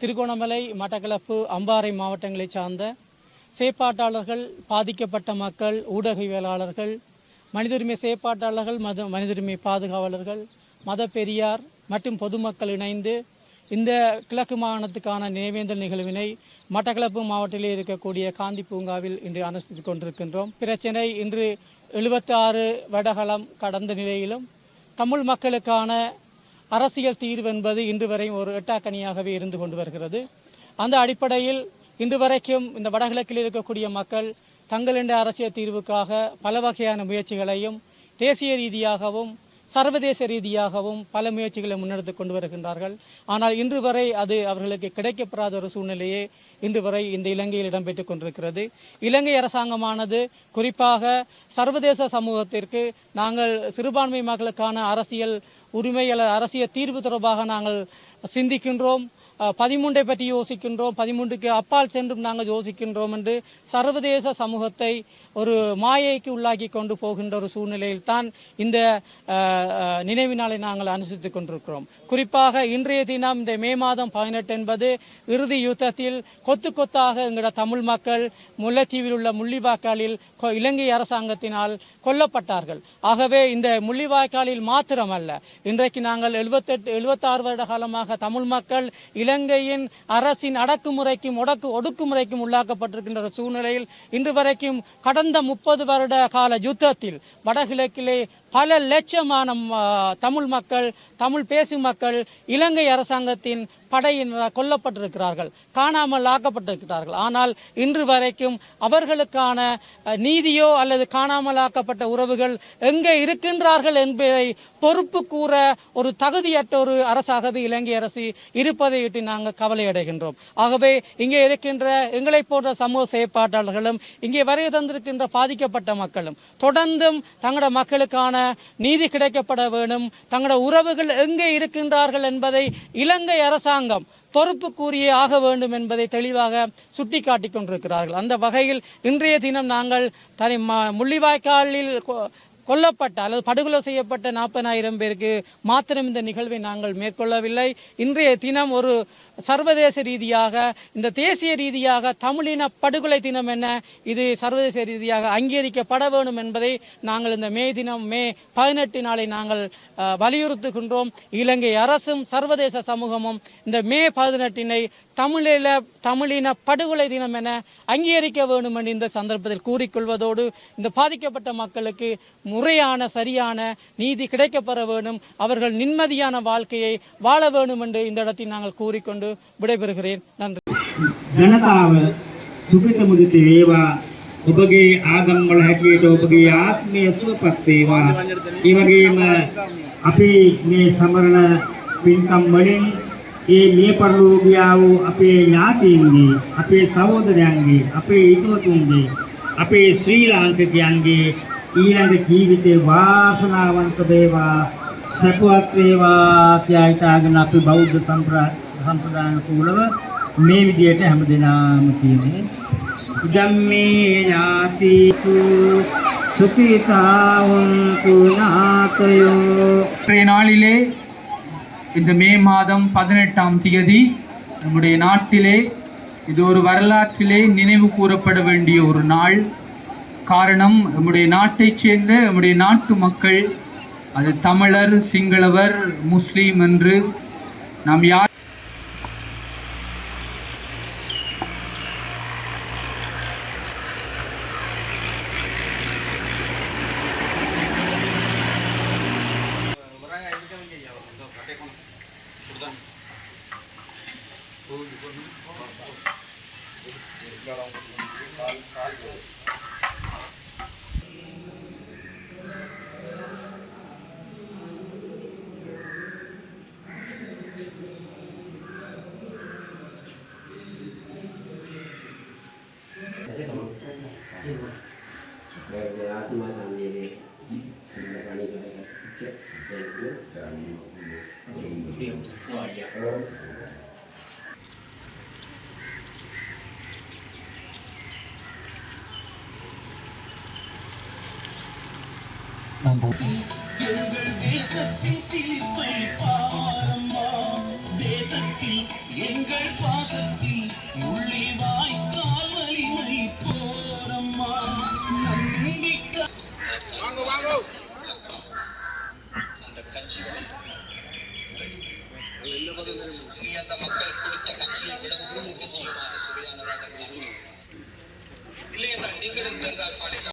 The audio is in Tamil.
திருகோணமலை மட்டக்களப்பு அம்பாறை மாவட்டங்களைச் சார்ந்த செயற்பாட்டாளர்கள் பாதிக்கப்பட்ட மக்கள் ஊடகவியலாளர்கள் மனிதுரிமை செயற்பாட்டாளர்கள் மத மனிதுரிமை பாதுகாவலர்கள் மத பெரியார் மற்றும் பொதுமக்கள் இணைந்து இந்த கிழக்கு மாகாணத்துக்கான நினைவேந்தல் நிகழ்வினை மட்டக்களப்பு மாவட்டத்திலே இருக்கக்கூடிய காந்தி பூங்காவில் இன்று அனுஷ்டித்துக் கொண்டிருக்கின்றோம். பிரச்சனை இன்று எழுபத்தாறு வடகளம் கடந்த நிலையிலும் தமிழ் மக்களுக்கான அரசியல் தீர்வு என்பது இன்று வரையும் ஒரு எட்டாக்கணியாகவே இருந்து கொண்டு வருகிறது. அந்த அடிப்படையில் இன்று வரைக்கும் இந்த வடகிழக்கில் இருக்கக்கூடிய மக்கள் தங்களின் அரசியல் தீர்வுக்காக பல வகையான முயற்சிகளையும் தேசிய ரீதியாகவும் சர்வதேச ரீதியாகவும் பல முயற்சிகளை முன்னெடுத்து கொண்டு வருகின்றார்கள். ஆனால் இன்று வரை அது அவர்களுக்கு கிடைக்கப்பெறாத ஒரு சூழ்நிலையே இன்று வரை இந்த இலங்கையில் இடம்பெற்றுக் கொண்டிருக்கிறது. இலங்கை அரசாங்கமானது குறிப்பாக சர்வதேச சமூகத்திற்கு நாங்கள் சிறுபான்மை மக்களுக்கான அரசியல் உரிமை அல்லது அரசியல் தீர்வு தொடர்பாக நாங்கள் சிந்திக்கின்றோம். பதிமூன்றை பற்றி யோசிக்கின்றோம். பதிமூன்றுக்கு அப்பால் சென்றும் நாங்கள் யோசிக்கின்றோம் என்று சர்வதேச சமூகத்தை ஒரு மாயைக்கு உள்ளாக்கி கொண்டு போகின்ற ஒரு சூழ்நிலையில் தான் இந்த அஹ், நினைவு நாளை நாங்கள் அனுசரித்துக் கொண்டிருக்கிறோம். குறிப்பாக இன்றைய தினம் இந்த மே மாதம் பதினெட்டு என்பது இறுதி யுத்தத்தில் கொத்து கொத்தாக எங்களோட தமிழ் மக்கள் முல்லைத்தீவில் உள்ள முள்ளிவாய்க்காலில் கொ- இலங்கை அரசாங்கத்தினால் கொல்லப்பட்டார்கள். ஆகவே இந்த முள்ளிவாய்க்காலில் மாத்திரமல்ல இன்றைக்கு நாங்கள் எழுபத்தெட்டு எழுபத்தாறு வருட காலமாக தமிழ் மக்கள் இலங்கையின் அரசின் அடக்குமுறைக்கும் ஒடக்கு ஒடுக்குமுறைக்கும் உள்ளாக்கப்பட்டிருக்கின்ற சூழ்நிலையில் இன்று வரைக்கும் கடந்த முப்பது வருட கால யுத்தத்தில் வடகிழக்கிலே பல லட்சமான தமிழ் மக்கள் தமிழ் பேசும் மக்கள் இலங்கை அரசாங்கத்தின் படையினரால் கொல்லப்பட்டிருக்கிறார்கள். காணாமல் ஆக்கப்பட்டிருக்கிறார்கள். ஆனால் இன்று வரைக்கும் அவர்களுக்கான நீதியோ அல்லது காணாமல் ஆக்கப்பட்ட உறவுகள் எங்கே இருக்கின்றார்கள் என்பதை பொறுப்பு கூற ஒரு தகுதியற்ற ஒரு அரசாகவே இலங்கை அரசு இருப்பதை இட்டு நாங்கள் கவலை அடைகின்றோம். ஆகவே இங்கே இருக்கின்ற எங்களைப் போன்ற சமூக செயற்பாட்டாளர்களும் இங்கே வரைய தந்திருக்கின்ற பாதிக்கப்பட்ட மக்களும் தொடர்ந்தும் தங்களோட மக்களுக்கான நீதி கிடைக்கப்பட வேணும். தங்களோட உறவுகள் எங்கே இருக்கின்றார்கள் என்பதை இலங்கை அரசாங்கம் பொறுப்பு கூறியே ஆக வேண்டும் என்பதை தெளிவாக சுட்டிக்காட்டிக் கொண்டிருக்கிறார்கள். அந்த வகையில் இன்றைய தினம் நாங்கள் தனி ம- முள்ளிவாய்க்காலில் கொல்லப்பட்ட அல்லது படுகொலை செய்யப்பட்ட நாற்பதாயிரம் பேருக்கு மாத்திரம் இந்த நிகழ்வை நாங்கள் மேற்கொள்ளவில்லை. இன்றைய தினம் ஒரு சர்வதேச ரீதியாக இந்த தேசிய ரீதியாக தமிழின படுகொலை தினம் என்ன? இது சர்வதேச ரீதியாக அங்கீகரிக்கப்பட வேண்டும் என்பதை நாங்கள் இந்த மே தினம் மே பதினெட்டு நாளை நாங்கள் வலியுறுத்துகின்றோம். இலங்கை அரசும் சர்வதேச சமூகமும் இந்த மே பதினெட்டினை தமிழில தமிழின படுகொலை தினம் என அங்கீகரிக்க வேண்டும் என்று இந்த சந்தர்ப்பத்தில் கூறிக்கொள்வதோடு இந்த பாதிக்கப்பட்ட மக்களுக்கு முறையான சரியான நீதி கிடைக்கப்பெற வேண்டும் அவர்கள் நிம்மதியான வாழ்க்கையை வாழ வேண்டும் என்று இந்த இடத்தில் நாங்கள் கூறிக்கொண்டு விடைபெறுகிறேன் நன்றி ජනතාව සුගත මුදිත වේවා ඔබගේ ආගම් වල හැටියට ඔබගේ ආත්මය සුවපත් වේවා ඒ වගේම අපි මේ සමරන පින්කම් වලින් ඒ මිය පරලෝ ගියා වූ අපේ ඥාතීන්ගේ අපේ සහෝදරයන්ගේ අපේ හිතවතුන්ගේ අපේ ශ්‍රී ලාංකිකයන්ගේ ඊළඟ ජීවිතේ වාසනාවන්ත වේවා සැපවත් වේවා කියලා හිතාගෙන අපි බෞද්ධ සම්ප්‍රදාය සම්ප්‍රදාන කුලව මේ විදියට හැමදෙනාම කියන්නේ ඉදම්මේ ඥාතිතු සුඛිතාවන්තු නාතයෝ இன்றைய நாளிலே இந்த மே மாதம் பதினெட்டாம் தேதி நம்முடைய நாட்டிலே இது ஒரு வரலாற்றிலே நினைவு கூறப்பட வேண்டிய ஒரு நாள் காரணம் நம்முடைய நாட்டைச் சேர்ந்த நம்முடைய நாட்டு மக்கள். அது தமிழர் சிங்களவர் முஸ்லீம் என்று நாம் யார் Dari பணிகளை கற்பிச்ச எனக்கு தேசத்தின் சிலிர்ப்பை பாரம்மா தேசத்தில் எங்கள் சுவாசத்தை இனி அந்த மக்கள் கொடுத்த கட்சியை விட நிச்சயமாக. சுவையானதாக தெரியும் இல்லை என்றால் நீங்களும் தேங்காய் பாலில்